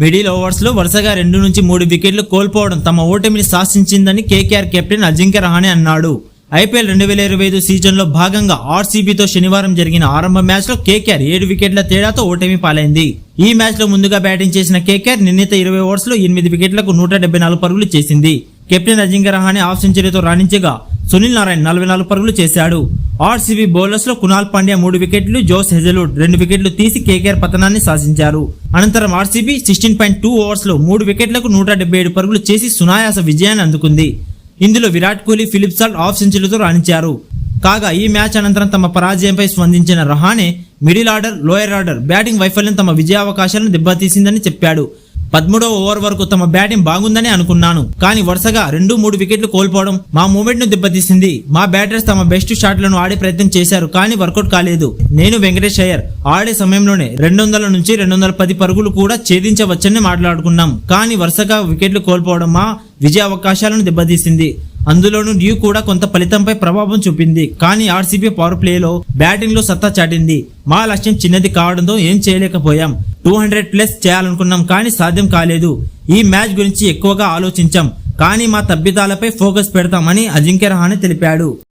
Middle ఓవర్స్లో వరుసగా రెండు నుంచి మూడు వికెట్లు కోల్పోవడం తమ ఓటమిని శాసించిందని కేకేఆర్ కెప్టెన్ అజింక్య రహానే అన్నాడు. ఐపీఎల్ రెండు వేల ఇరవై ఐదు సీజన్లో భాగంగా ఆర్సీబీతో శనివారం జరిగిన ఆరంభ మ్యాచ్లో కేకేఆర్ ఏడు వికెట్ల తేడాతో ఓటమి పాలైంది. ఈ మ్యాచ్లో ముందుగా బ్యాటింగ్ చేసిన కేకేఆర్ నిర్ణీత ఇరవై ఓవర్స్లో ఎనిమిది వికెట్లకు నూట డెబ్బై నాలుగు పరుగులు చేసింది. కెప్టెన్ అజింక్య రహానే హాఫ్ సెంచరీతో రాణించగా సునీల్ నారాయణ్ నలభై నాలుగు పరుగులు చేశాడు. ఆర్సీబీ బౌలర్స్లో కునాల్ పాండ్యా మూడు వికెట్లు జోస్ హెజలుడ్ రెండు వికెట్లు తీసి కేకేఆర్ పతనాన్ని సాధించారు. అనంతరం ఆర్సీబీ సిక్స్టీన్ పాయింట్ టూ ఓవర్స్లో మూడు వికెట్లకు నూట డెబ్బై ఏడు పరుగులు చేసి సునాయాస విజయాన్ని అందుకుంది. ఇందులో Virat Kohli Phil Salt half సెంచరీతో రాణించారు. కాగా ఈ మ్యాచ్ అనంతరం తమ పరాజయంపై స్పందించిన Rahane middle order lower order batting వైఫల్యం తమ విజయావకాశాలను దెబ్బతీసిందని చెప్పాడు. పదమూడవ ఓవర్ వరకు తమ బ్యాటింగ్ బాగుందని అనుకున్నాను. కానీ వరుసగా రెండు మూడు వికెట్లు కోల్పోవడం మా మూమెంట్ను దెబ్బతీసింది. మా బ్యాటర్స్ తమ బెస్ట్ షాట్లను ఆడే ప్రయత్నం చేశారు కానీ వర్కౌట్ కాలేదు. నేను వెంకటేష్ అయ్యర్ ఆడే సమయంలోనే రెండు వందల నుంచి రెండు వందల పది పరుగులు కూడా ఛేదించవచ్చని మాట్లాడుకున్నాం. కానీ వరుసగా వికెట్లు కోల్పోవడం మా విజయ అవకాశాలను దెబ్బతీసింది. అందులోనూ డ్యూ కూడా కొంత ఫలితంపై ప్రభావం చూపింది. కానీ ఆర్సీబీ పవర్ ప్లేలో బ్యాటింగ్లో సత్తా చాటింది. మా లక్ష్యం చిన్నది కావడంతో ఏం చేయలేకపోయాం. టూ హండ్రెడ్ ప్లస్ చేయాలనుకున్నాం కానీ సాధ్యం కాలేదు. ఈ మ్యాచ్ గురించి ఎక్కువగా ఆలోచించాం. కానీ మా తప్పిదాలపై ఫోకస్ పెడతామని అజింక్య రహానే తెలిపాడు.